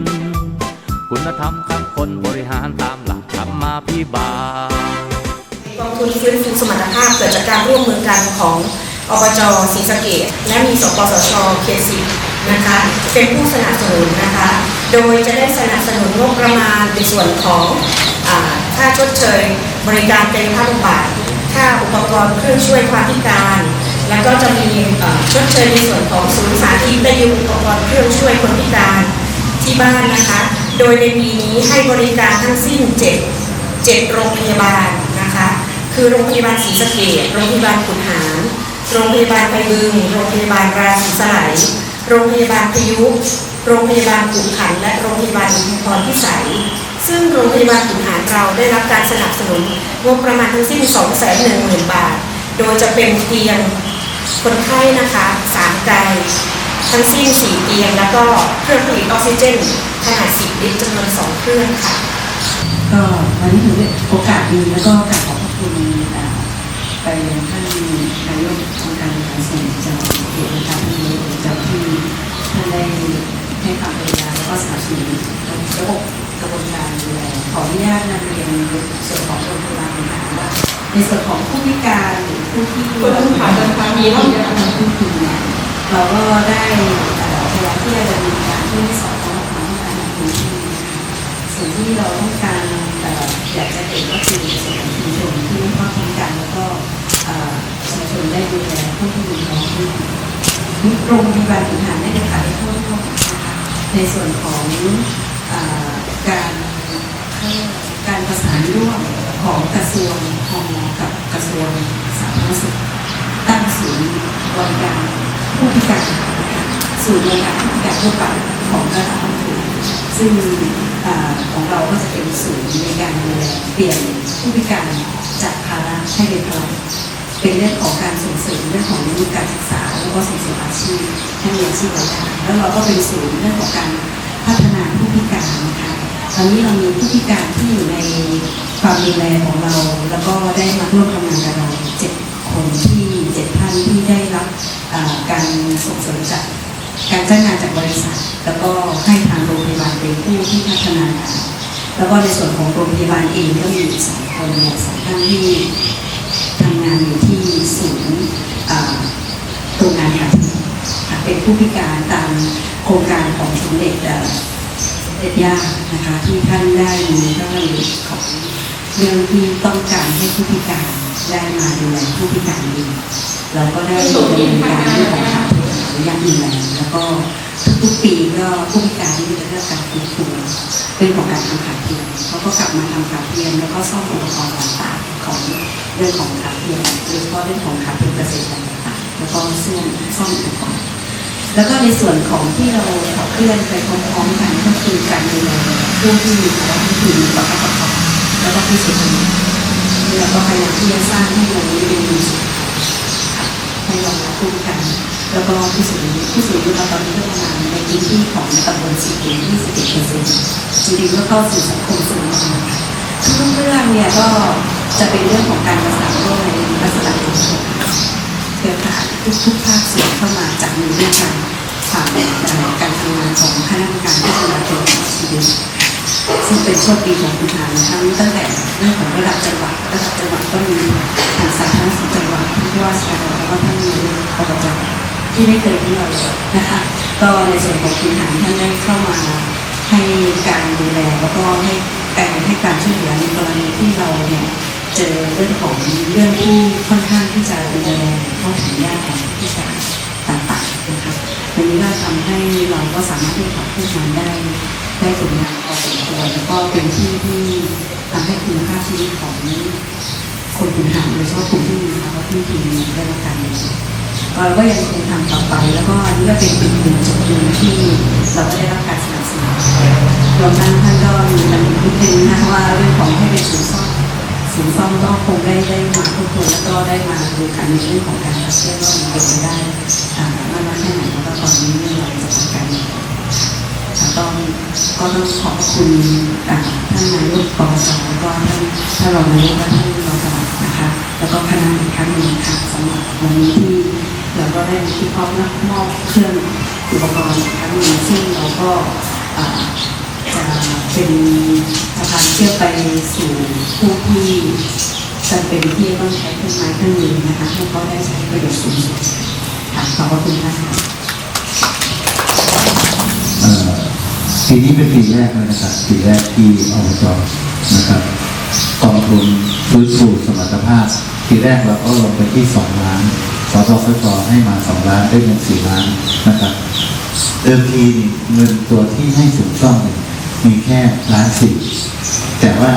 น คุณธรรมข้งคนบริหารตามหลักธรรมาภิบาลกองทุนฟื้นฟูสมรรถภาพเกิดจากการร่วมมือกันของอบจศรีสะเกษและมีสปสชเขตสิบนะคะเป็นผู้สนับสนุนนะคะ โดยจะได้สนับสนุนงบประมาณในส่วนของค่าชดเชย บริการเต็มค่าบำบัดค่าอุปกรณ์เครื่องช่วยความพิการ แล้วก็จะมีชดเชยในส่วนของศูนย์สาธิตได้ยืมอุปกรณ์เครื่องช่วยคนพิการ ที่บ้านนะคะ โดยในปีนี้ให้บริการทั้งสิ้นเจ็ดเจ็ดโรงพยาบาลนะคะ คือโรงพยาบาลศรีสะเกษโรงพยาบาลขุนหาร โรงพยาบาลไปบึง โรงพยาบาลราศีสไลยโรงพยาบาลพยุโรงพยาบาลขุนขัน และโรงพยาบาลอุทุมพรพิสัย ซึ่งโรงพยาบาลขุนหารเราได้รับการสนับสนุนงบประมาณทั้งสิ้น 2 1 0 0 0 0 บาท โดยจะเป็นเตียงคนไข้นะคะ3ไกล ทั้งสิ้น 4 เตียง แล้วก็เครื่องผลิตออกซิเจนขนาด 10 ลิตรจำนวน 2 เครื่องค่ะ ก็วันนี้ถือโอกาสดีแล้วก็กราบขอบพระคุณไปยังท่านนายกองค์การบริหารส่วนจังหวัดเขตนะครับท่านนายกจ้าที่ท่านได้ให้ความกรุณาแล้วก็สนับสนุนระบบกระบวนการดูแลขออนุญาตนำเรียนในส่วนของโรงพยาบาลต่างๆว่าในส่วนของผู้พิการหรือผู้ที่ผู้ต้องผ่าตัดทางนี้ที่ได้รับการพูดคุย เราก็ได้เอ่อพยายามที่จะดำเนินการเพื่อให้สอดคล้องกับความต้องการของพื้นที่สิ่งที่เราต้องการเอ่อยากจะเห็นก็คือในส่วนของชุมชนที่ไม่เข้าถึงกันแล้วก็ประชาชนได้ดูแลผู้ที่มีท้องที่โรงพยาบาลขุนหารได้ได้ขายได้ทั่วทั่วนะคะในส่วนของการการประสานร่วมของกระทรวงพมกับกระทรวงสาธารณสุขตั้งศูนย์บริการ ผู้พิการนะคะศูนย์บริการผู้พิการทั่วไปของระดับท้องถิ่นซึ่งอของเราก็จะเป็นศูนย์ในการดูแลเปลี่ยนผู้พิการจากภาระให้เป็นพลังเป็นเรื่องของการส่งเสริมเรื่องของการศึกษา แล้วก็ส่งเสริมอาชีพให้มีอาชีพราได้แล้วเราก็เป็นศูนย์เรื่องของการพัฒนาผู้พิการนะคะตอนนี้เรามีผู้พิการที่อยู่ในความดูแลของเรา แล้วก็ได้มาร่วมทำงานกับเราเจ็ดคนที่เจ็ดท่านที่ได้ การส่งเสริมจากการจ้างงานจากบริษัท แล้วก็ให้ทางโรงพยาบาลเป็นผู้ที่พัฒนาการแล้วก็ในส่วนของโรงพยาบาลเองก็มีสองคนเนี่ยสองท่านที่ทำงานอยู่ที่ศูนย์อ่าโรงงานค่ะเป็นผู้พิการตามโครงการของสมเด็จเอ่อสมเด็จย่านะคะที่ท่านได้มีพระราชดำริของเรื่องที่ต้องการให้ผู้พิการได้มาดูแลผู้พิการดี เราก็ได้ดำเนินการเรื่องของขาดทุนหรือยังดูแลแล้วก็ทุกๆปีก็ผู้พิการที่จะได้รับการฟื้นฟูเป็นของการทำขาเทียมเขาก็กลับมาทำขาเทียมแล้วก็ซ่อมอุปกรณ์ต่างๆของเรื่องของขาเทียมโดยเฉพาะเรื่องของขาเทียมเกษตรต่างๆแล้วก็ซ่อมซ่อมอุปกรณ์แล้วก็ในส่วนของที่เราขับเคลื่อนไปพร้อมๆกันก็คือการดูแลผู้ที่มีภาวะที่ถึงประคับประคองแล้วก็ผู้สูงอายุเราก็พยายามที่จะสร้างให้เรานี้เป็นดีสุดค่ะ ให้รองรับผู้พิการแล้วก็ผู้สูงผู้สูงอายุเราตอนนี้ก็ประมาณในพื้นที่ของตำบลสีเขียว21เปอร์เซ็นต์จริงๆก็เข้าสู่สังคมสูงมากทุกเรื่องเนี่ยก็จะเป็นเรื่องของการประสานร่วมในลักษณะของเครือข่ายทุกๆภาคส่วนเข้ามาจับมือด้วยกันผ่านการทำงานของคณะกรรมการพัฒนาคุณภาพชีวิตซึ่งเป็นโชคดีของคุณทานทั้งตั้งแต่เรื่องของระดับจังหวัดระดับจังหวัดก็มีทางสาธารณสุขจังหวัดที่ ว่าสาธารแล้วก็ท่านนายกอบจที่ไม่เคยที่เราเลยนะคะก็ในส่วนของคุณทานท่านได้เข้ามาให้การดูแลแล้วก็ให้การให้การช่วยเหลือในกรณีที่เราเนี่ยเจอเรื่องของเรื่องที่ค่อนข้างที่จะดูแลเข้าถึงยากของผู้พิการต่างๆนะคะวันนี้ก็ทำให้เราก็สามารถที่จะขับเคลื่อนได้ได้ผลงานพอสมควรแล้วก็เป็นที่ที่ทำให้คุณภาชีวิตของ คนขุนหารโดยเฉพาะกลุ่มที่มีภาวะที่ดีได้รับการเราก็ยังคงทำต่อไป แล้วก็นนี้ก็เป็นอีกหนึ่งจุดหนึ่งที่เราก็ได้รับการสนับสนุนรวมทั้งท่านก็มีตำหนินิดนึงนะว่าเรื่องของให้เป็นศูนย์ซ่อมศูนย์ซ่อมก็คงได้ได้มาพูดคุยแล้วก็ได้มาดูกันในเรื่องของการเคลื่อว่ามันเป็นไปได้อ่ามากน้อยแค่ไหนแล้วก็ตอนนี้เนี่ยเราจะทำการต้องก็ต้องขอบคุณท่านนายกปปสแล้วก็ท่านท่านรองนายกและท่านรองสวัสดิ์นะคะ แล้วก็คณะอีกครั้งหนึ่งค่ะสำหรับวันนี้ที่เราก็ได้ที่พร้อมรับมอบเครื่องอุปกรณ์อีกครั้งหนึ่งซึ่งเราก็จะเป็นสะพานเชื่อมไปสู่ผู้ที่จำเป็นที่ต้องใช้เครื่องไม้เครื่องมือนะคะให้เขาได้ใช้ประโยชน์สูงสุดค่ะขอบพระคุณค่ะปีนี้เป็นปีแรกเลยนะครับปีแรกที่อบจนะครับกองทุน ฟื้นฟูสมรรถภาพปีแรกเราก็ลงไปที่สองล้านสตสชให้มาสองล้านได้เงินสี่ล้านนะครับเดิมทีเงินตัวที่ให้สูงซ่อมเนี่ยมีแค่ล้านสี่แต่ว่า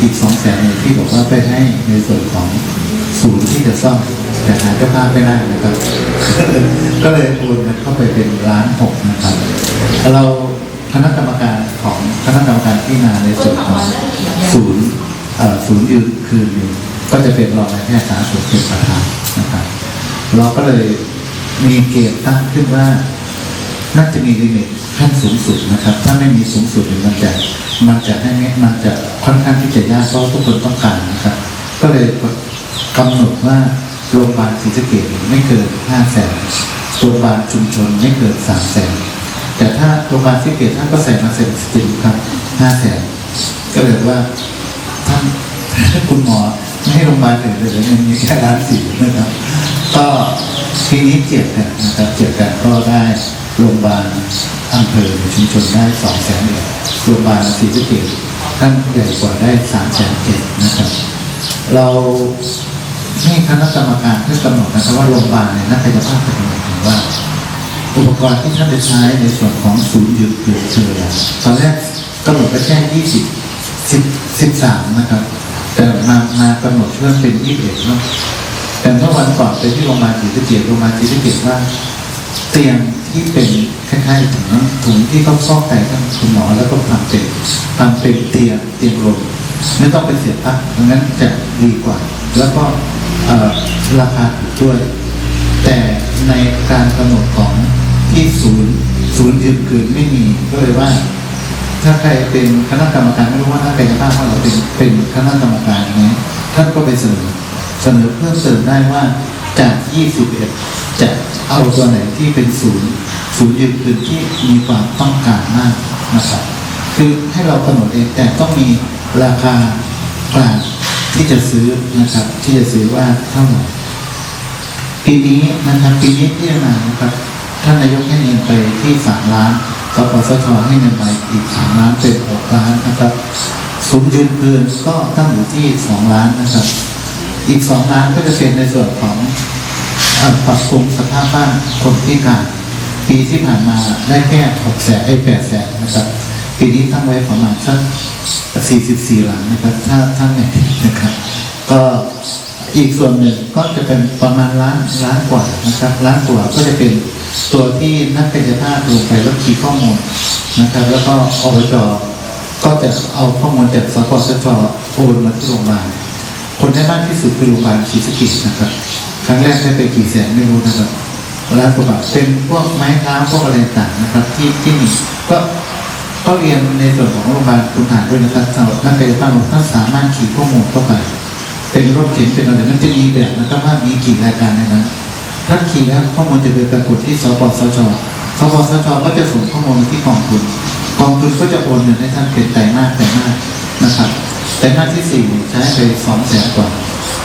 อีกสองแสนเนที่บอกว่าไปให้ในส่วนของศูนย์ที่จะซ่อมแต่หาเจ้าภาพไม่ได้นะครับ ก็เลยโอนเข้าไปเป็นล้านหกนะครับ เราคณะกรรมการของคณะกรรมการที่นาในส่วนของศูนย์ ศูนย์ยืนคืนนี้ก็จะเป็นรองนายแพทย์สาธารณสุขเป็นประธานนะครับ เราก็เลยมีเกณฑ์ตั้งขึ้นว่าน่าจะมีลิมิตขั้นสูงสุดนะครับ ถ้าไม่มีสูงสุดมันจะมันจะให้ไม่มันจะค่อนข้างที่จะยากเพราะทุกคนต้องการนะครับ ก็เลยกำหนดว่าโรงพยาบาลศรีสะเกษไม่เกินห้าแสนโรงพยาบาลชุมชนไม่เกินสามแสนแต่ถ้าโรงพยาบาลศรีสะเกษท่านก็ใส่มาเสร็จจริงครับห้าแสนก็เลยว่า ท่านคุณหมอไม่ให้โรงพยาบาลอื่นเลยมันมีแค่ล้านสี่นะครับ ก็ทีนี้เจียบกันนะครับเจียบกันก็ได้โรงพยาบาลอำเภอชุมชนได้สองแสนเอ็ดโรงพยาบาลศรีสะเกษท่านใหญ่กว่าได้สามแสนเอ็ดนะครับ เราให้คณะกรรมการเพื่อกำหนดนะครับว่าโรงพยาบาลเนี่ยนักกายภาพจะกำหนดว่า อุปกรณ์ที่ท่านจะใช้ในส่วนของศูนย์หยุดหยุดเชื้อตอนแรกกำหนดไปแค่ยี่สิบ สิบสิบสามนะครับ แต่มามากำหนดเพิ่มเป็นยี่สิบเอ็ดเนาะแต่เมื่อวันก่อนไปที่โรงพยาบาลศรีสะเกษโรงพยาบาลศรีสะเกษว่า เตียงที่เป็นคล้ายๆถุงถุงที่เขาฟอกไตทั้งคุณหมอแล้วก็ทำเป็นทำเป็นเตียงเตียงลมไม่ต้องเป็นเสียบปลั๊กดังนั้นจะดีกว่า แล้วก็ราคาถูกด้วย แต่ในการกำหนดของที่ศูนย์ศูนย์ยืนคืนไม่มีก็เลยว่า ถ้าใครเป็นคณะกรรมการไม่รู้ว่าถ้าใครจะทราบว่าเราเป็นเป็นคณะกรรมการไหมท่านก็ไปเสนอเสนอเพิ่มเติมได้ว่าจาก 21 จะเอาตัวไหนที่เป็นศูนย์ศูนย์ยืนคืนที่มีความต้องการมากนะครับคือให้เรากำหนดเองแต่ต้องมีราคากลางที่จะซื้อนะครับ ที่จะซื้อว่าเท่าไหร่ปีนี้นะครับปีนี้ที่มานะครับท่านนายกให้เงินไปที่สามล้าน สปสชให้เงินไปอีกสามล้านเป็นหกล้านนะครับสูงยืนคืนก็ตั้งอยู่ที่สองล้านนะครับ อีกสองล้านก็จะเป็นในส่วนของปรับปรุงสภาพบ้านคนพิการปีที่ผ่านมาได้แค่หกแสนไอ้แปดแสนนะครับ ปีนี้ตั้งไว้ประมาณสักสี่สิบสี่หลังนะครับ ถ้าถ้าไม่ผิดนะครับ ก็อีกส่วนหนึ่งก็จะเป็นประมาณล้านล้านกว่านะครับล้านกว่าก็จะเป็น ตัวที่นักกายภาพลงไปแล้วคีย์ข้อมูลนะครับ แล้วก็อบจก็จะเอาข้อมูลจากสปสชโอนมาที่โรงพยาบาลคนได้มากที่สุดคือโรงพยาบาลศรีสะเกษนะครับครั้งแรกได้ไปกี่แสนไม่รู้นะครับล้านกว่าบาทเป็นพวกไม้เท้าพวกอะไรต่างนะครับ ที่ที่มีก็ก็เรียนในส่วนของโรงพยาบาลคุณหารด้วยนะครับสำหรับนักกายภาพท่านสามารถขี่ข้อมูลเข้าไป เป็นรถเข็นเป็นอะไรมันจะมีแบบนะครับว่ามีกี่รายการในนั้น ถ้าขี่แล้วข้อมูลจะไปปรากฏที่สปสชสปสชก็จะส่งข้อมูลที่กองทุนกองทุนก็จะโอนเงินให้ท่านเป็นไตรมาสไตรมานะครับไตรมาที่สี่ใช้ไปสองแสนกว่า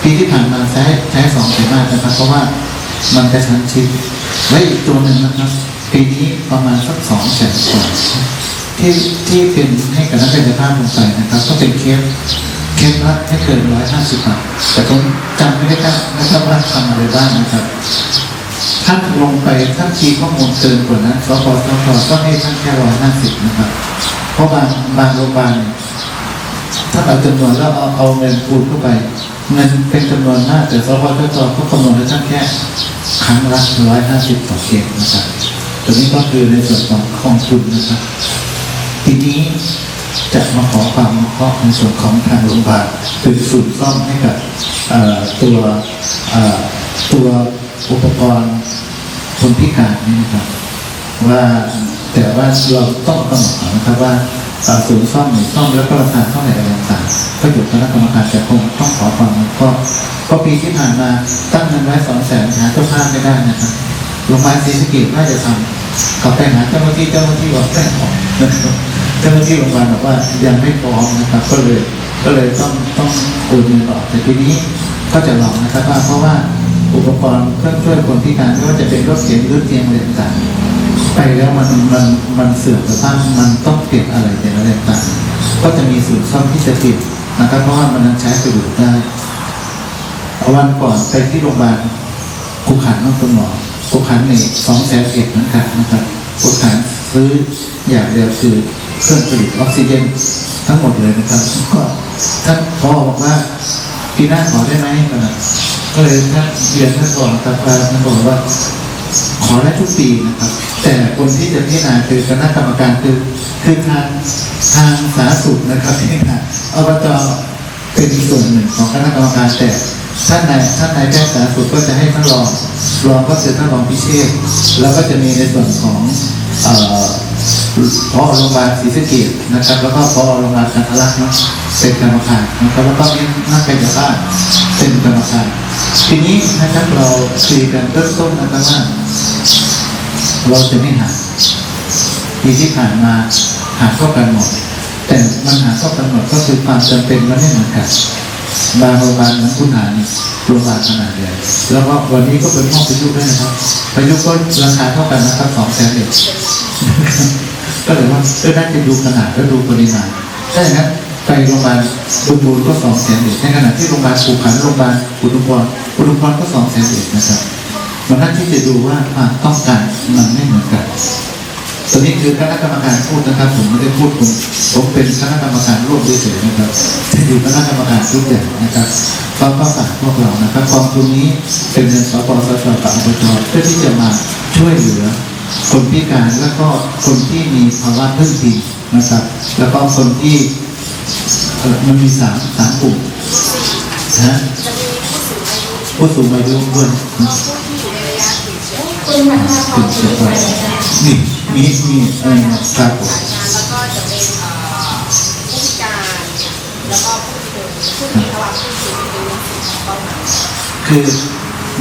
ปีที่ผ่านมาใช้ใช้สองไตรมาสนะครับ เพราะว่ามันกระชั้นชิดและอีกตัวหนึ่งนะครับ ปีนี้ประมาณสักสองแสนกว่าที่ที่เป็นให้กับนักกายภาพลงไปนะครับ ก็เป็นเคส เคสละไม่เกินร้อยห้าสิบบาทแต่ผมจำไม่ได้ครับนะครับว่าทำอะไรบ้างนะครับท่านลงไปท่านคีข้อมูลเกินกว่านั้นสปสชก็ให้ท่านแค่ร้อยห้าสิบนะครับ เพราะบางบางโรงพยาบาลเนี่ยถ้าเอาจำนวนแล้วเอาเอาเงินคูณเข้าไปเงินเป็นจำนวนมากแต่สปสชก็คำนวณให้ท่านแค่ครั้งละร้อยห้าสิบต่อเคสนะครับตัวนี้ก็คือในส่วนของกองทุนนะครับ ทีนี้ จะมาขอความอนุเคราะในส่วนของทางโรงพยาบาลเป็นศูนย์ซ่อมให้กับตัวตัวอุปกรณ์คนพิการนี่นะครับว่าแต่ว่าเราต้องกำหนดนะครับว่าเอ่อศูนย์ซ่อมหรือซ่อมแล้วก็ราคาเท่าไหร่อะไรต่างๆก็อยู่คณะกรรมการแต่คงต้องขอความอนุเคราะห์ก็ปีที่ผ่านมาตั้งเงินไว้สองแสนหาเจ้าภาพไม่ได้นะครับโรงพยาบาลศรีสะเกษน่าจะทกลับไปหาเจ้าหน้าที่เจ้าหน้าที่บอกแป้งออก เจ้าหน้าที่โรงพยาบาลบอกว่ายังไม่พร้อมนะครับ ก็เลยก็เลยต้องต้องโอนเงินออกแต่ทีนี้ก็จะลองนะครับว่าเพราะว่าอุปกรณ์เครื่องช่วยคนพิการไม่ว่าจะเป็นรถเข็นหรือเตียงอะไรต่างไปแล้วมันมันมันเสื่อมสภาพมันต้องเปลี่ยนอะไรแต่อะไรต่างก็จะมีศูนย์ซ่อมที่จะเปลี่ยนะครับเพราะว่ามันยังใช้ประโยชน์ได้วันก่อนไปที่โรงพยาบาลกุขันน้องคุณหมอกุขันนี่สองแสนเอ็ดเหมือนกันนะครับกุขัน ซื้ออย่างเดียวคือเครื่องผลิตออกซิเจนทั้งหมดเลยนะครับก็ท่านพ่อบอกว่าปีหน้าขอได้ไหมนะก็เลยท่านเรียนท่านบอกนะครับว่าท่านบอกว่า ขอได้ทุกปีนะครับ แต่คนที่จะพิจารณาคือคณะกรรมการคือคือทางทางสาธารณสุขนะครับที่นะอบจเป็นส่วนหนึ่งของคณะกรรมการแต่ท่านนายท่านนายแพทย์สาธารณสุขก็จะให้ท่านรองรองก็คือท่านรองพิเชษแล้วก็จะมีในส่วนของ พอโรงพยาบาลศรีสะเกษนะครับ แล้วก็พอโรงพยาบาลกันทลักเนาะเป็นกรรมการนะครับแล้วก็มีนักกายภาพเป็นกรรมการทีนี้นะครับเราคุยกันเริ่มต้นนะครับว่าเราจะไม่หาปีที่ผ่านมาหาเข้ากันหมดแต่มันหาเข้ากันหมดก็คือความจำเป็นมันไม่เหมือนกันบางโรงพยาบาลเหมือนคุณหานี่ โรงพยาบาลขนาดใหญ่แล้วก็วันนี้ก็เป็นห้องประยุกต์ด้วยนะครับประยุกต์ก็ราคาเท่ากันนะครับสองแสนเอ็ดก็เลยว่าเออน่าจะดูขนาดและดูปริมาณถ้าอย่างนั้นไปโรงพยาบาลบุญบูรก็สองแสนเอ็ดในขณะที่โรงพยาบาลผูขันโรงพยาบาลอุดมพรอุดมพรก็สองแสนเอ็ดนะครับมันน่าที่จะดูว่าต้องการมันไม่เหมือนกัน ตัวนี้คือคณะกรรมการพูดนะครับ ผมไม่ได้พูดผมผมเป็นคณะกรรมการร่วมด้วยเฉยนะครับจะอยู่คณะกรรมการชุดใหญ่นะครับก็ก็ฝากพวกเรานะครับกองทุนนี้เป็นเงินสปสชกับอบจเพื่อที่จะมาช่วยเหลือ คนพิการแล้วก็คนที่มีภาวะพึ่งพิงนะครับ แล้วก็คนที่มันมีสามสามกลุ่มนะจะมีผู้สูงอายุผู้สูงอายุด้วยนะคุณมาทาพถึอนี่ มีมีอะไรนะครับผม แล้วก็จะเป็นเอ่อผู้พิการแล้วก็ผู้สูงผู้มีภาวะผู้สูงอายุเป้าหมายคือ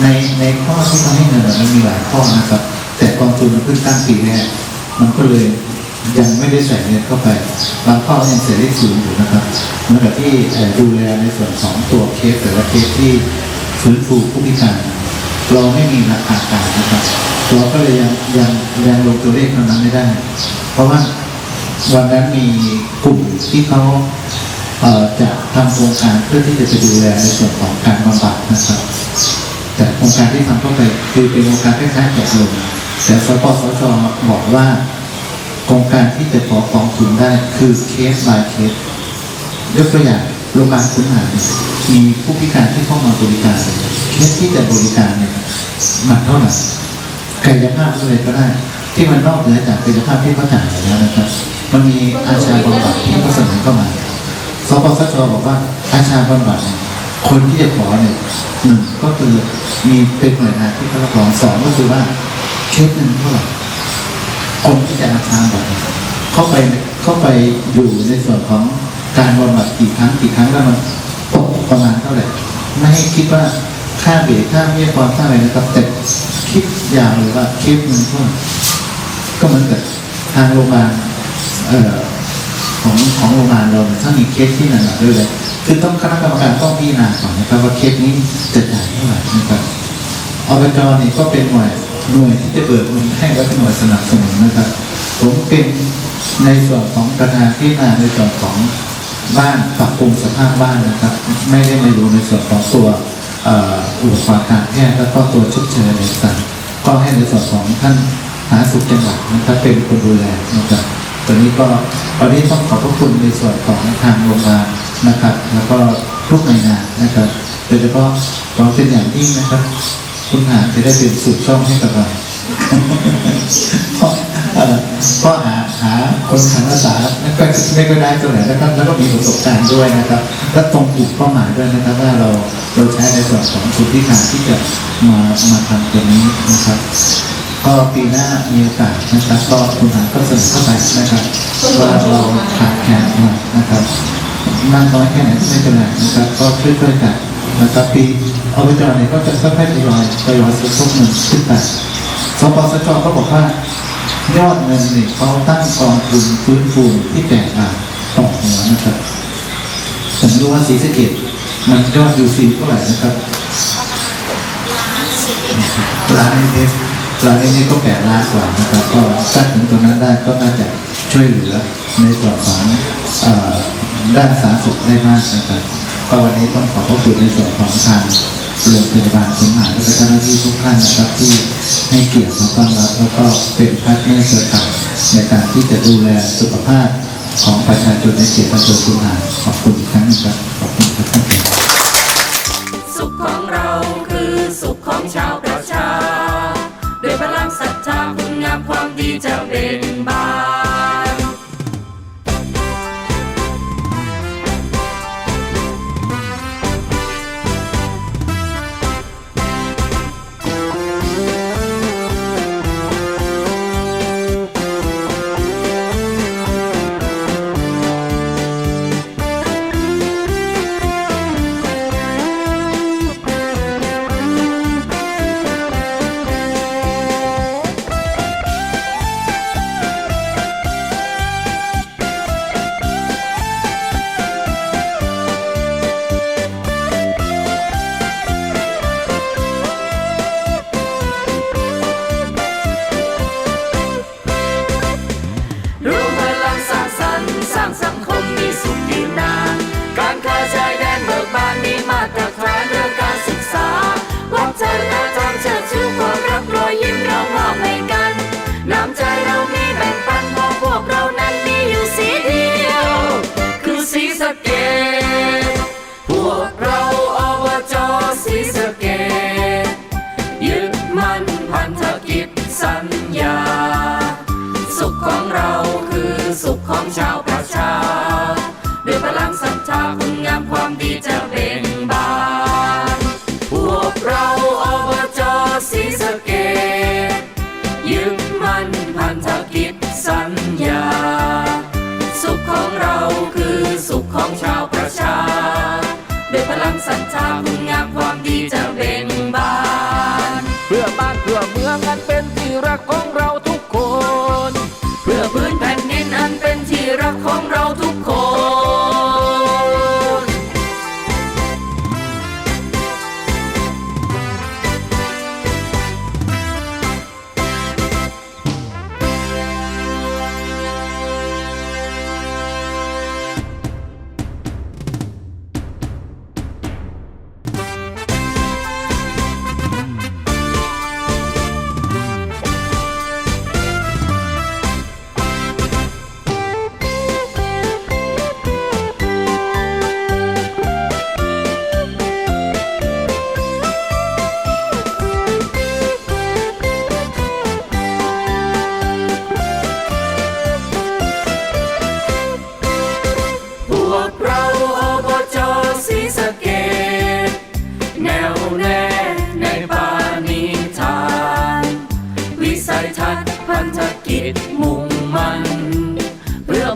ในในข้อที่มาให้เงินมันมีหลายข้อนะครับ แต่กองทุนมันเพิ่งตั้งปีแรกมันก็เลยยังไม่ได้ใส่เงินเข้าไปบางข้อยังเสียเลขศูนย์อยู่นะครับเหมือนกับที่เอ่อดูแลในส่วนของตัวเคสแต่ละเคสที่ฟื้นฟูผู้พิการเราไม่มีราคากางนะครับ เราก็เลยยังยังยังลงตัวเลขเท่านั้นไม่ได้ เพราะว่าวันนั้นมีกลุ่มที่เขาเอ่อจะทำโครงการเพื่อที่จะไปดูแลในส่วนของการบำบัดนะครับ แต่โครงการที่ทำเข้าไปคือเป็นโครงการคล้ายๆแจกลงแต่สปสชบอกว่าโครงการที่จะขอกองทุนได้คือเคส by เคสยกตัวอย่างโรงพยาบาลคุณหารเนี่ยมีผู้พิการที่เข้ามาบริการเคสที่จะบริการเนี่ยมันเท่าไหร่ กายภาพอะไรก็ได้ ที่มันนอกเหนือจากกายภาพที่เขาจ่ายแล้วนะครับ มันมีอาชาบำบัดที่เขาเสนอเข้ามาสปสชบอกว่าอาชาบำบัดคนที่จะขอเนี่ยหนึ่งก็คือมีเป็นหน่วยงานที่เขารับรองสองก็คือว่าเคสหนึ่งเท่าไหร่คนที่จะอาชาบำบัดเนี่ยเข้าไปเข้าไปอยู่ในส่วนของการบำบัดกี่ครั้งกี่ครั้งแล้วมันตกประมาณเท่าไหร่ไม่ให้คิดว่าค่าเบรกค่าเมียความค่าอะไรนะครับแต่ คิดยาวเลยว่าเคสหนึ่งเท่าไหร่ก็เหมือนกับทางโรงพยาบาลเอ่อของของโรงพยาบาลเราถ้ามีเคสที่หนักๆด้วยเลยคือต้องคณะกรรมการต้องพิจารณาก่อนนะครับว่าเคสนี้จะจ่ายเท่าไหร่นะครับอบจนี่ก็เป็นหน่วยหน่วยที่จะเบิกเงินให้และหน่วยสนับสนุนนะครับ ผมเป็นในส่วนของประธานที่นาในส่วนของบ้านปรับปรุงสภาพบ้านนะครับ ไม่ได้มาอยู่ในส่วนของตัว อุปกรณ์การแพทย์แล้วก็ตัวชุดเชยอะไรต่างๆก็ให้ในส่วนของท่านสาธารณสุขจังหวัดนะครับเป็นคนดูแลนะครับตัวนี้ก็วันนี้ต้องขอบพระคุณในส่วนของทางโรงพยาบาลนะครับ แล้วก็ทุกหน่วยงานนะครับโดยเฉพาะขอเป็นอย่างยิ่งนะครับ คุณหาจะได้เป็นสุดช่องให้กับเราเพราะเอ่อเพราะหาหาคนขันภาษาไม่ก็ไม่ก็ได้ตัวไหนนะครับ แล้วก็มีประสบการณ์ด้วยนะครับ และตรงกลุ่มเป้าหมายด้วยนะครับว่าเรา เราใช้ในส่วนของคุณพิการที่จะมามาทำตรงนี้นะครับ ก็ปีหน้ามีโอกาสนะครับ ก็คุณหาก็เสนอเข้าไปนะครับว่าเราขาดแคลนนะครับมากน้อยแค่ไหนไม่เป็นไรนะครับ ก็ช่วยๆกันนะครับปีอบจเนี่ยก็จะค่อยๆทยอยทยอยสมทบเงินขึ้นไปสปสชก็บอกว่ายอดเงินเนี่ยเขาตั้งกองทุนฟื้นฟูที่แตกต่างต่อหัวนะครับผมรู้ว่าศรีสเกด มันยอดยูซีเท่าไหร่นะครับล้านนิดๆล้านนิดๆก็แปดล้านกว่านะครับ ก็ถ้าถึงตรงนั้นได้ก็น่าจะช่วยเหลือในส่วนของด้านสาธารณสุขได้มากนะครับก็วันนี้ต้องขอบพระคุณในส่วนของทางโรงพยาบาลสมหายและเจ้าหน้าที่ทุกท่านนะครับที่ให้เกียรติมาต้อนรับแล้วก็เป็นพาร์ทเนอร์เครือข่ายในการที่จะดูแลสุขภาพ ของประชาชนในเขตอำเภอคุณหาขอบคุณอีกครั้งหนึงครับขอบคุณครับ ของชาวประชา ด้วยพลังศรัทธาคุณง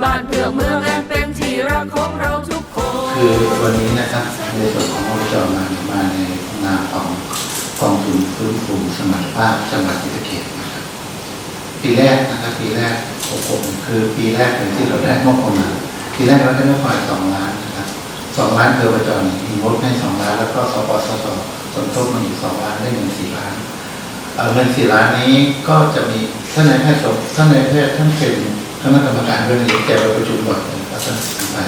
บ้านเพื่อเมืองอันเป็นที่รักของเราทุกคน คือวันนี้นะครับในส่วนของอบจมามาในนามของกองทุนฟื้นฟูสมรรถภาพจังหวัดศรีสะเกษนะครับปีแรกนะครับปีแรกของผมคือปีแรกเลยที่เราได้งบประมาณปีแรกเราได้งบประมาณสองล้านนะครับสองล้านคืออบจมีงบให้สองล้านแล้วก็สปสตสมทบมาอีกสองล้านได้เงินสี่ล้านเงินสี่ล้านนี้ก็จะมีท่านนายแพทย์ท่านนายแพทย์ท่านเป็น ณะกรรมการเรื่องนี้แกไปประชุมบ่อยนะครับท่านไป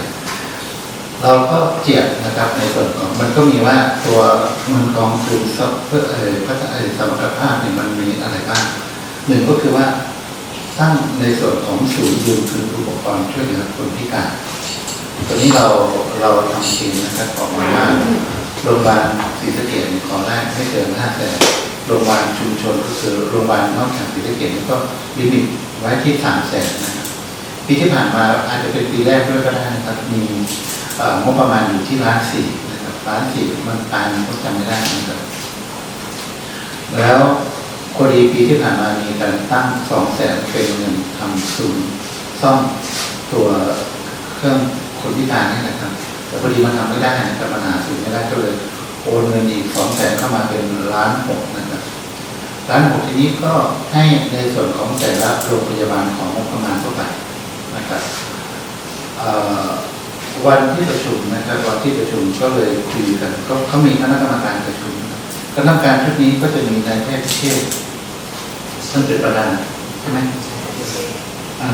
เราก็เจียดนะครับในส่วนของมันก็มีว่าตัวมันกองทุนซับเพื่อเออพัฒนาสมรรถภาพเนี่ยมันมีอะไรบ้างหนึ่งก็คือว่าตั้งในส่วนของศูนย์ยืนคืออุปกรณ์ช่วยเหลือคนพิการตัวนี้เราเราทำจริงนะครับออกมาว่าโรงพยาบาลศรีสะเกษขอแรกไม่เกินห้าแสนโรงพยาบาลชุมชนก็คือโรงพยาบาลนอกจากศรีสะเกษก็ลิมิตไว้ที่สามแสนนะครับ ปีที่ผ่านมาอาจจะเป็นปีแรกด้วยก็ได้นะครับ มีงบประมาณอยู่ที่ล้านสี่นะครับล้านสี่มันตายมันก็จำไม่ได้นะครับแล้วพอดีปีที่ผ่านมามีการตั้งสองแสนเป็นเงินทำศูนย์ซ่อมตัวเครื่องคนพิการนี่นะครับ แต่พอดีมันทำไม่ได้นะครับปัญหาศูนย์ไม่ได้ก็เลยโอนเงินอีกสองแสนเข้ามาเป็นล้านหกนะครับล้านหกทีนี้ก็ให้ในส่วนของแต่ละโรงพยาบาลของงบประมาณเข้าไป นะครับวันที่ประชุมนะครับวันที่ประชุมก็เลยคุยกันก็เขามีคณะกรรมการประชุมคณะกรรมการชุดนี้ก็จะมีนายแพทย์พิเชษท่านเป็นประธานใช่ไหม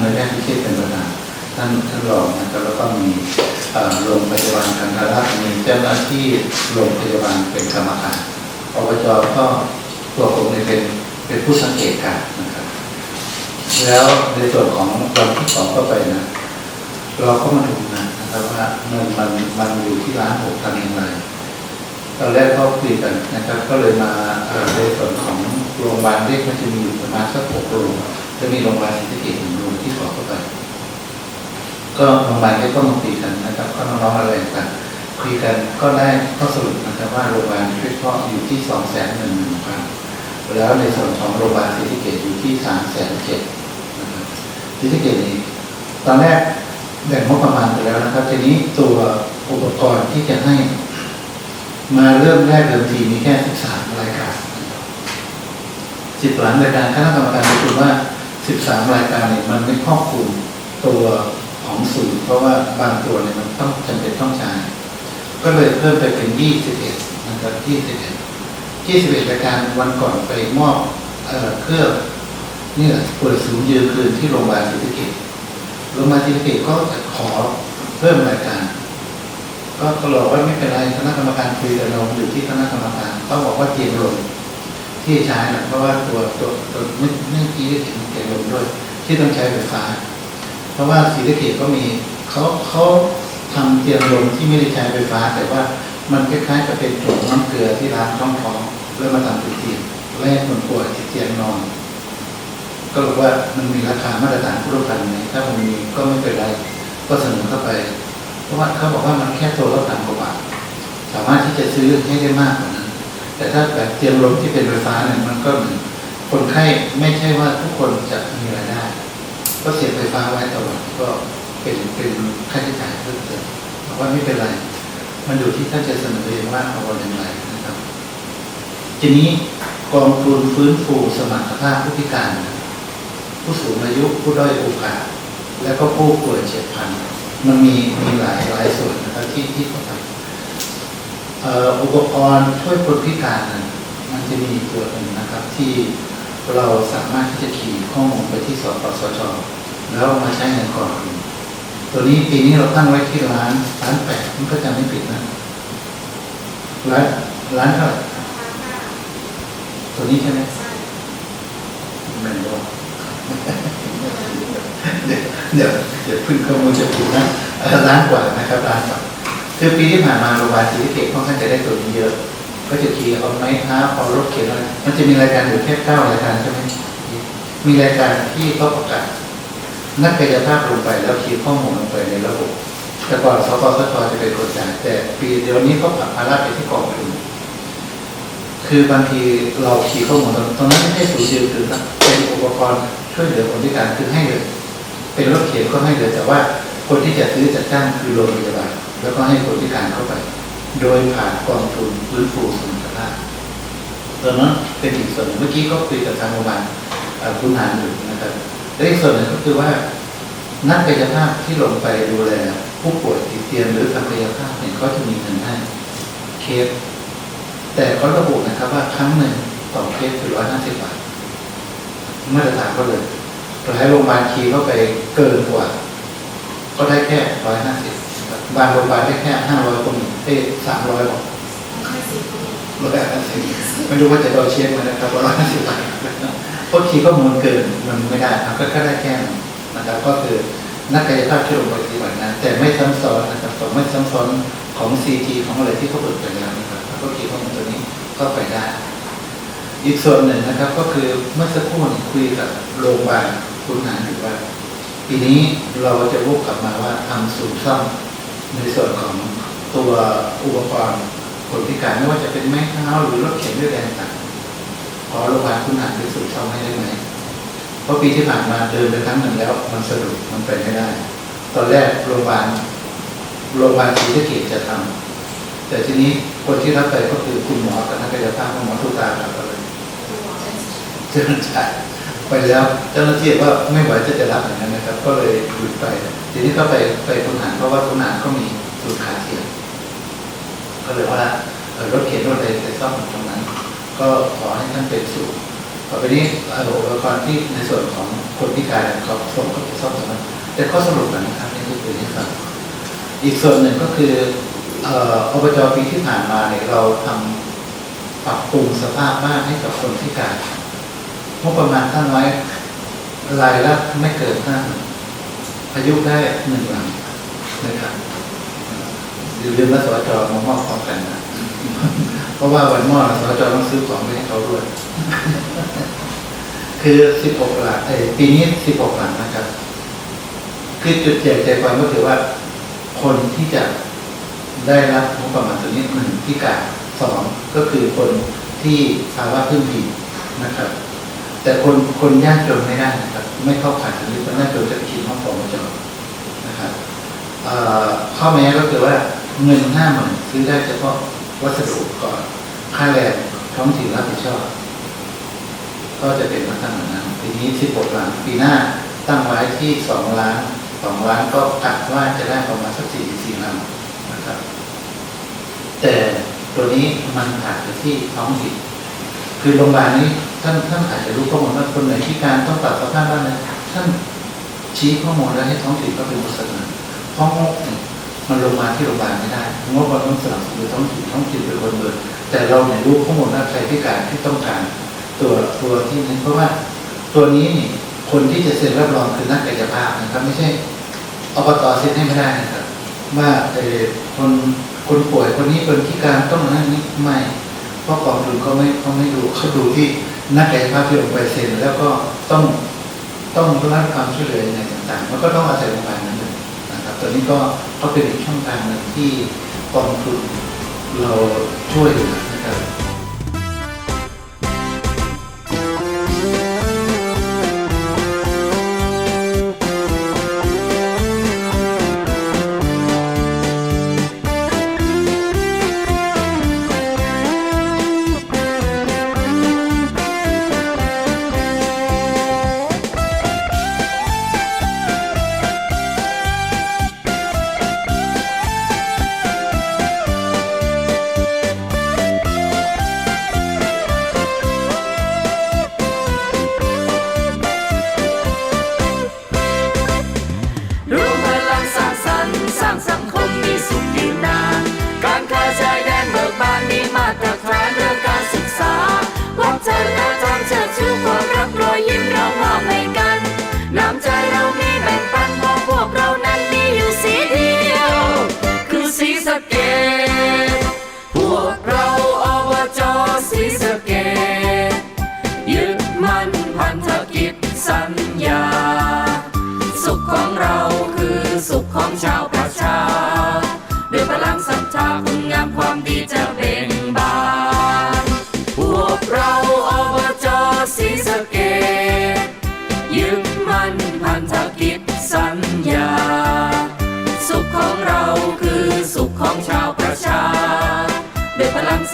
นายแพทย์พิเชษเป็นประธานท่านท่านรองนะครับแล้วก็มีโรงพยาบาลกันทารักษ์มีเจ้าหน้าที่โรงพยาบาลเป็นกรรมการอบจก็ตัวผมเนี่ยเป็นเป็นผู้สังเกตการณ์นะครับ แล้วในส่วนของวันที่สองก็ไปนะเราก็มาดูนะนะครับว่าเงินมันมันอยู่ที่ร้านหกทำอย่างไรตอนแรกก็คุยกันนะครับ ก็เลยมาในส่วนของโรงพยาบาลเล็กมันจะมีอยู่ประมาณสักหกโรงจะมีโรงพยาบาลศรีสะเกหนึ่งโรงที่สองเข้าไป ก็โรงพยาบาลเล็กก็มาคุยกันนะครับ ก็น้องๆอะไรกันคุยกันก็ได้ข้อสรุปนะครับว่าโรงพยาบาลช่วยเพาะอยู่ที่สองแสนหนึ่งหมื่นพันแล้วในส่วนของโรงพยาบาลศรีสะเกษอยู่ที่สามแสนเจ็ด ศรีสะเกษนี้ตอนแรกแบ่งงบประมาณไปแล้วนะครับ ทีนี้ตัวอุปกรณ์ที่จะให้ มาเริ่มแรกเดิมทีมีแค่สิบสามรายการสิบหลังรายการคณะกรรมการประชุมว่าสิบสามรายการเนี่ยมันไม่ครอบคลุมตัวของศูนย์เพราะว่าบางตัวเนี่ยมันต้องจำเป็นต้องใช้ก็เลยเพิ่มไปเป็น21นะครับ21 21รายการวันก่อนไปมอบเครื่อง เนี่ยปิดศูนย์ยืนคืนที่โรงพยาบาลศรีสะเกษโรงพยาบาลศรีสะเกษก็จะขอเพิ่มรายการ ก็ก็บอกว่าไม่เป็นไรคณะกรรมการคุยกับเราอยู่ที่คณะกรรมการเขาบอกว่าเตียงลมที่ใช้นะเพราะว่าตัวตัวตัวเมื่อเมื่กี้ได้ถึงเตียงลมด้วย ที่ต้องใช้ไฟฟ้า เพราะว่าศรีสะเกษก็มีเขาเขาทำเตียงลมที่ไม่ได้ใช้ไฟฟ้า แต่ว่ามันคล้ายๆกับเป็นถุงน้ำเกลือที่ร้านช่องท้องแล้วมาทำเป็นเตียงแรกคนป่วยที่เตียงนอน ก็บอกว่ามันมีราคามาตรฐานผู้ร่วมกันไหมถ้ามันมีก็ไม่เป็นไรก็เสนอเข้าไป เพราะว่าเขาบอกว่ามันแค่ตัวละพันกว่าบาทสามารถที่จะซื้อให้ได้มากกว่านั้น แต่ถ้าแบบเตียงลมที่เป็นไฟฟ้าเนี่ยมันก็เหมือนคนไข้ไม่ใช่ว่าทุกคนจะมีรายได้ ก็เสียไฟฟ้าไว้ตลอดก็เป็นเป็นค่าใช้จ่ายเพิ่มเติมบอกว่าไม่เป็นไร มันอยู่ที่ท่านจะเสนอเองว่าเอาอย่างไรนะครับ ทีนี้กองทุนฟื้นฟูสมรรถภาพผู้พิการ ผู้สูงอายุผู้ด้อยโอกาส และก็ผู้ป่วยเฉียบพลันมันมีมีหลายหลายส่วนนะครับที่ที่เขาทำเอ่ออุปกรณ์ช่วยคนพิการนั้นมันจะมีตัวหนึ่งนะครับ ที่เราสามารถที่จะขี่ข้อมูลไปที่สปสชแล้วเอามาใช้ในก่อนตัวนี้ปีนี้เราตั้งไว้ที่ร้านร้านแปดมันก็จะไม่ผิดนะร้านร้านเท่าไหร่ตัวนี้ใช่ไหมไม่รู้ เดี๋ยวเดี๋ยวเพึ่งข้อมูลจะผิดนะเอ่อร้านกว่านะครับร้านกว่าคือปีที่ผ่านมาโรงพยาบาลศรีสะเกษค่อนข้างจะได้ตัวนี้เยอะ ก็จะขี่เอาไม้ท้าเอารถเข็นอะไรมันจะมีรายการอยู่แค่เก้ารายการใช่ไหมมีรายการที่เขาประกาศนักกายภาพลงไปแล้วคีย์ข้อมูลลงไปในระบบ แต่ก่อนสปสชจะเป็นคนจ่ายแต่ปีเดียวนี้เขาผลักภาระไปที่กองทุนคือบางทีเราขี่ข้อมูลตรงนั้นไม่ใช่สูญเสียคือเป็นอุปกรณ์ ช่วยเหลือคนพิการคือให้เลยเป็นรถเข็นก็ให้เลยแต่ว่าคนที่จะซื้อจัดจ้างคือโรงพยาบาลแล้วก็ให้คนพิการเข้าไป โดยผ่านกองทุนฟื้นฟูสมรรภาพตอนนั้นเป็นอีกส่วนหนึ่งเมื่อกี้ก็คุยกับทางโรงพยาบาลคุณหานอยู่นะครับและอีกส่วนหนึ่งก็คือว่านักกายภาพที่ลงไปดูแลผู้ป่วยติดเตียงหรือทำกายภาพเนี่ยเขาจะมีเงินให้เคสแต่เขาระบุนะครับว่าครั้งหนึ่งต่อเคสคือร้อยห้าสิบบาท มาตรฐานก็เลยหลายโรงพยาบาลคีย์เข้าไปเกินกว่า ก็ได้แค่ร้อยห้าสิบบางโรงพยาบาลได้แค่ห้าร้อยคนเอ้สามร้อยบอกร้อยห้าสิบไม่รู้ว่าจะโดนเช็คไหมนะครับว่าร้อยห้าสิบบาทเพราะคีย์ข้อมูลเกินมันไม่ได้ครับก็แค่ได้แค่นั้นนะครับก็คือนักกายภาพที่ลงไปปฏิบัติงานแต่ไม่ซ้ำซ้อนนะครับสองไม่ซ้ำซ้อนของ CT ของอะไรที่เขาเปิดไปแล้วนะครับแล้วก็คีย์ข้อมูลตัวนี้ก็ไปได้ อีกส่วนหนึ่งนะครับก็คือเมื่อสักครู่คุยกับโรงพยาบาลคุณหานอยู่ว่า ปีนี้เราจะวกกลับมาว่าทำศูนย์ซ่อมในส่วนของตัวอุปกรณ์คนพิการไม่ว่าจะเป็นไม้เท้าหรือรถเข็นด้วยแรงต่างขอโรงพยาบาลคุณหานไปศูนย์ซ่อมให้ได้ไหมเพราะปีที่ผ่านมาเดินไปครั้งหนึ่งแล้ว มันสะดุดมันไปไม่ได้ ตอนแรกโรงพยาบาลโรงพยาบาลศรีสะเกษจะทำแต่ทีนี้คนที่รับไปก็คือคุณหมอกับนักกายภาพหมอทุกตาครับ เจ้าหน้าที่ไปแล้วเจ้าหน้าที่ว่าไม่ไหวจะจะรับอย่างนั้นนะครับ ก็เลยหยุดไปทีนี้ก็ไปไปทุนหารเพราะว่าทุนหารก็มีสูตรขาเทียมก็เลยว่ารถเข็นรถอะไรไปซ่อมตรงนั้น ก็ขอให้ท่านเป็นสูตรต่อไปนี้อุปกรณ์ที่ในส่วนของคนพิการเขาส่งเขาไปซ่อมตรงนั้นแต่ข้อสรุปกันนะครับนี่ก็คือให้ฟังอีกส่วนหนึ่งก็คืออบจปีที่ผ่านมาเนี่ยเราทำปรับปรุงสภาพบ้านให้กับคนพิการ งบประมาณตั้งไว้รายละไม่เกินห้านอายุได้หนึ่งหลังนะครับอย่าลืมว่าสจมามอบพร้อมกันนะเพราะว่าวันมอบสจต้องซื้อของไปให้เขาด้วย คือสิบหกหลังเอ้ปีนี้สิบหกหลังนะครับคือจุดใหญ่ใจความก็คือว่า คนที่จะได้รับงบประมาณตัวนี้หนึ่งพิการสองก็คือคนที่ภาวะพึ่งพิงนะครับ แต่คนคนยากจนไม่ได้นะครับ ไม่เข้าข่ายตรงนี้คนยากจนจะคิดห้องปองจนะครับข้อแม้ก็คือว่าเงินห้าหมื่นซื้อได้เฉพาะวัสดุก่อนค่าแรงท้องถิ่นรับผิดชอบ ก็จะเป็นลักษณะนั้นปีนี้16ล้านปีหน้าตั้งไว้ที่2ล้าน2ล้านก็กะว่าจะได้ประมาณสัก44ล้านนะครับ แต่ตัวนี้มันขาดไปที่ท้องถิ่น คือโรงพยาบาลนี้ท่านท่านอาจจะรู้ข้อมูลว่าคนไหนพิการต้องปรับสภาพบ้านนะท่านชี้ข้อมูลแล้วให้ท้องถิ่นก็เป็นบทเสนอเพราะงบเนี่ยมันลงมาที่โรงพยาบาลไม่ได้งบมันต้องสนับสนุนท้องถิ่นท้องถิ่นเป็นคนเบิกแต่เราเนี่ยรู้ข้อมูลว่าใครพิการที่ต้องการตัวตัวที่นี้เพราะว่าตัวนี้นี่คนที่จะเซ็นรับรองคือนักกายภาพนะครับ ไม่ใช่อบตเซ็นให้ไม่ได้นะครับว่าเออคนคนป่วยคนนี้เป็นพิการต้องนั่นนี่ไม่ เพราะกองทุนเขาไม่เขาไม่ดูเขาดูที่นักกายภาพที่ลงไปเซ็นแล้วก็ต้องต้องรับความช่วยเหลือยังไงต่างๆมันก็ต้องอาศัยโรงพยาบาลนั้นนะครับตัวนี้ก็ก็เป็นอีกช่องทางหนึ่งที่กองทุนเราช่วยอยู่นะครับ สะเกตพวกเราอบจสีสะเกตยึดมั่นพันธกิจสัญญา สุขของเราคือสุขของชาวประชา ด้วยพลังศรัทธาคุณงามความดีจะ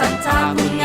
สุขของชาว